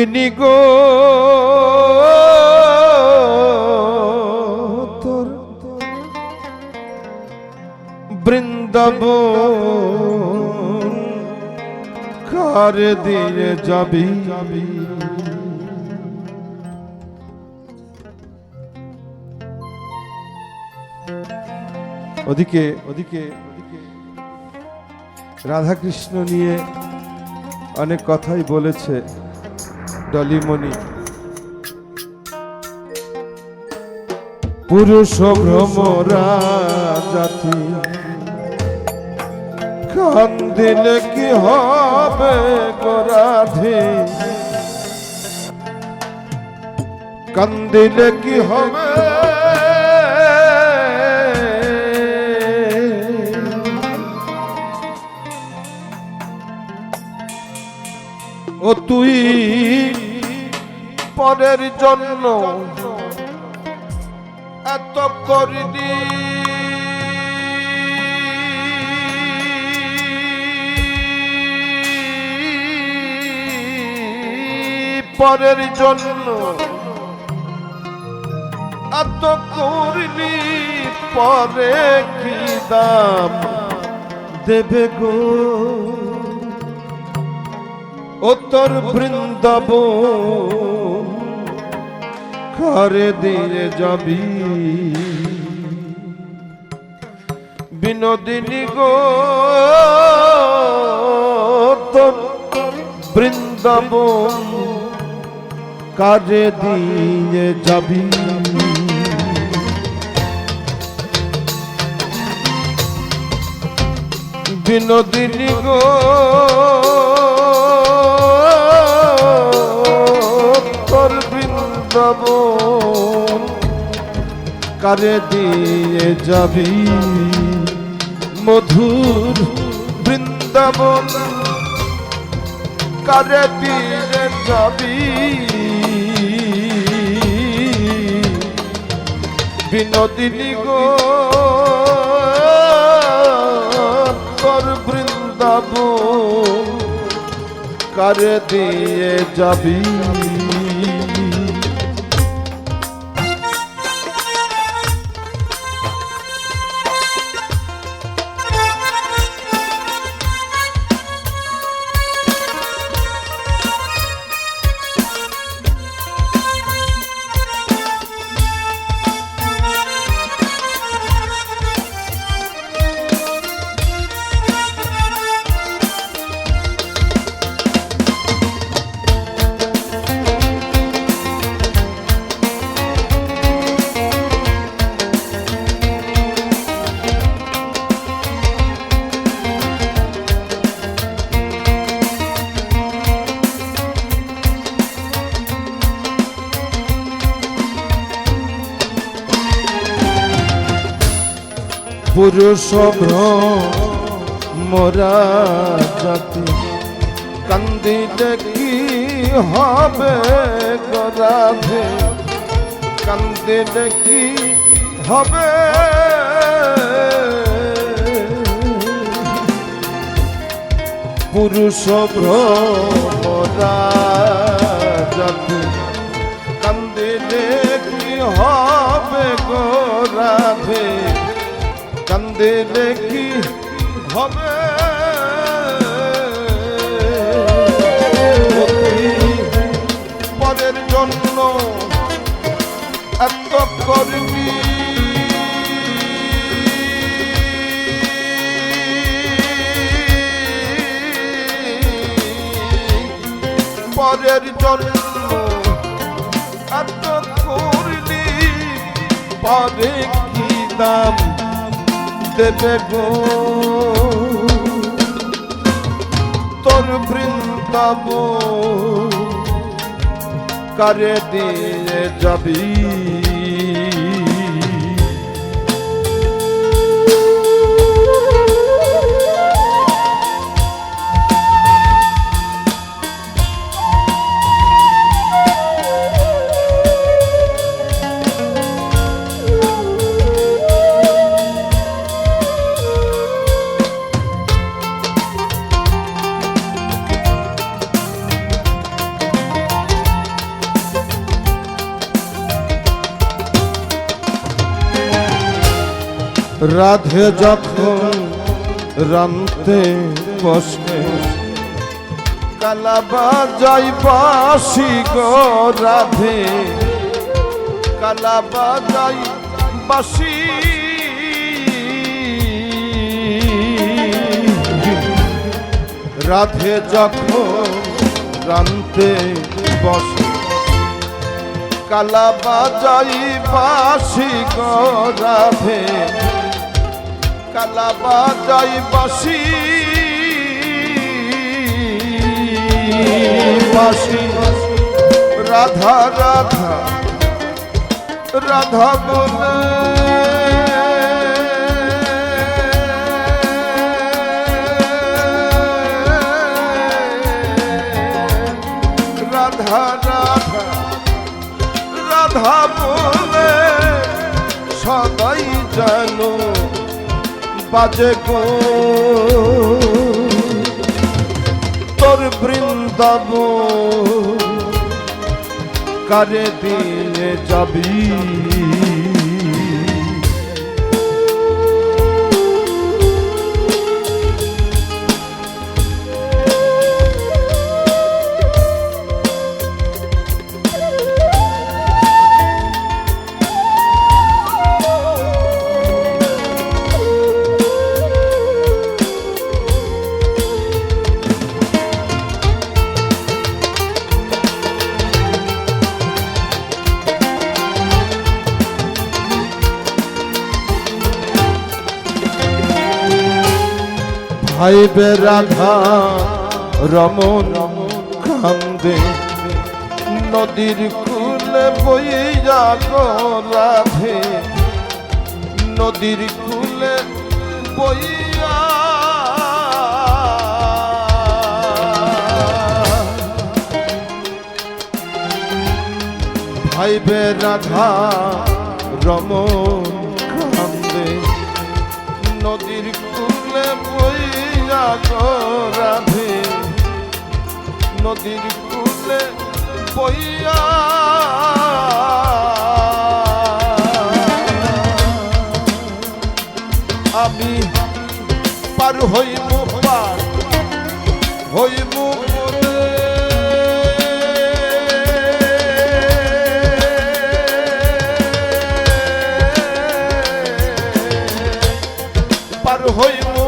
বিনোদিনী গো। তোর বৃন্দাব কার দিয়ে যাবি ওদিকে ওদিকে রাধাকৃষ্ণ নিয়ে অনেক কথাই বলেছে। ডলিমণি। পুরুষ ভ্রমরা জাতি কান্দিলে কি হবে গোরাধে কান্দিলে কি হবে? ও তুই পরের জন্য এত করলি পরের জন্য এত করলি পরে কি দাম দেবে গো? ও তোর বৃন্দাব ঘরে দিয়ে যাবি। বিনোদিনী গো তোর বৃন্দাব কাজে দিয়ে যাবি। বিনোদিনী গো কারে দিয়ে যাবি। মধুর বৃন্দাবন, কারে দিয়ে যাবি? বিনোদিনী গো, তোর বৃন্দাবন, কারে দিয়ে যাবি? পুরুষ মোরা জাতি। কান্দিলে কি হবে গরাধে কান্দিলে কি হবে। পুরুষ মোরা জাতি। কান্দিলে কি হবে পরের জন্য এত করবি পরের জন্য এত করলি পরে কি দাম? দেবে গো। তোর বৃন্দাব কারে দিয়ে যাবি? রাধে যখন রামতে বসে কালাবা যাই বাসি গো রাধে। কালাবা যাই বাসি। রাধে যখন রামতে বসে কালা বাজাই বাসি গো রাধে। কালা বাজাই বাসি বাসি রাধা রাধা রাধা বলে। রাধা রাধা রাধা বাজে গো। তোর বৃন্দাব কারে দিলে যাবি? ভাইবে রাধা, রমন কান্দে। নদীর কুলে বইয়া গো রাধে। নদীর কুলে বইয়া ভাইবে রাধা, রমন কান্দে। নদীর গো রাধে নদীর কুলে বইয়া। আমি পার হইমু পার মনে। পার পার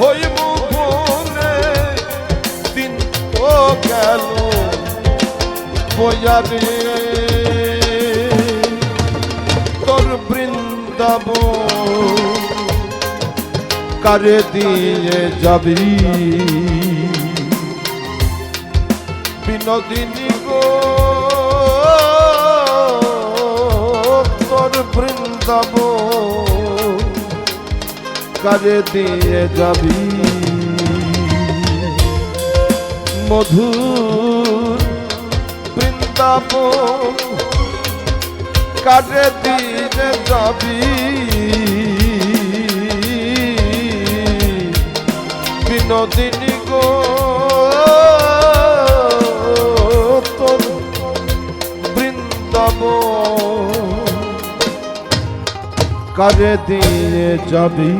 হইমু মনে, দিন তো গেল বয়ারে তোর বৃন্দাব কারে দিয়ে যাবি? বিনোদিনী গো, তোর বৃন্দাব কারে দিয়ে যাবি। মধুর বৃন্দাবন কাজে দিয়ে যাবি। বিনোদিনী গো। কারে দিয়ে যাবি।